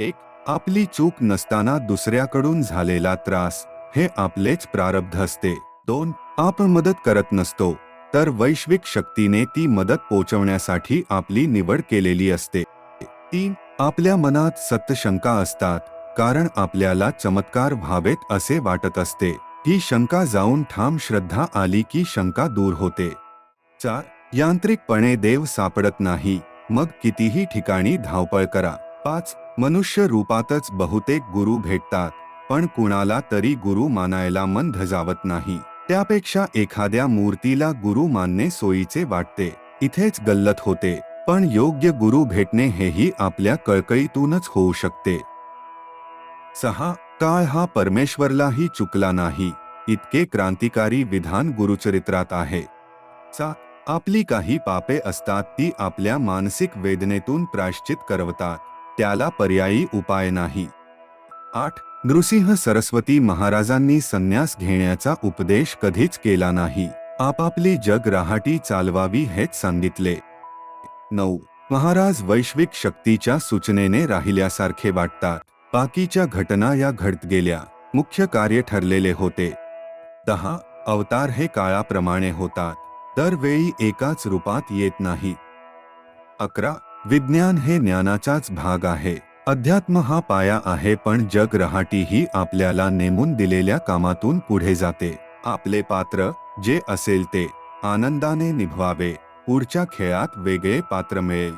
एक आपली चूक नसताना दुसऱ्याकडून झालेला त्रास हे आपलेच प्रारब्ध असते. दोन आपण मदत करत नसतो. तर वैश्विक शक्तीने ती मदत पोचवण्यासाठी आपली निवड केलेली असते. तीन आपल्या मनात सत्यशंका असतात कारण आपल्याला चमत्कार व्हावेत असे वाटत असते. ही शंका जाऊन ठाम श्रद्धा आली की शंका दूर होते. चार यांत्रिकपणे देव सापडत नाही. मग कितीही ठिकाणी धावपळ करा. पाच मनुष्य रूपातच बहुतेक गुरु भेटतात पण कुणाला तरी गुरु मानायला मन धजावत नाही. त्यापेक्षा एखाद्या मूर्तीला गुरु मानणे सोयीचे वाटते. इथेच गल्लत होते पण योग्य गुरु भेटणे हेही आपल्या कळकळीतूनच होऊ शकते. सहा काळ हा परमेश्वरलाही चुकला नाही. इतके क्रांतिकारी विधान गुरुचरित्रात आहे. सात आपली काही पापे असतात ती आपल्या मानसिक वेदनेतून प्रायश्चित करवतात. त्याला पर्यायी उपाय नाही. आठ. नृसिंह सरस्वती महाराजांनी संन्यास घेण्याचा उपदेश कधीच केला नाही. आपापली जग राहाटी चालवावी हेच सांगितले. नऊ. महाराज वैश्विक शक्तीच्या सूचनेने राहिल्यासारखे वाटतात. बाकीच्या घटना या घडत गेल्या. मुख्य कार्य ठरलेले होते. दहा. अवतार हे काळाप्रमाणे होतात. दरवेळी एकाच रूपात येत नाही. अकरा. विज्ञान हे ज्ञानाचाच भाग आहे. अध्यात्म हा पाया आहे पण जग रहाटी ही आपल्याला नेमून दिलेल्या कामातून पुढे जाते. आपले पात्र जे असेल ते आनंदाने निभवावे पुढच्या खेळात वेगळे पात्र मिळेल.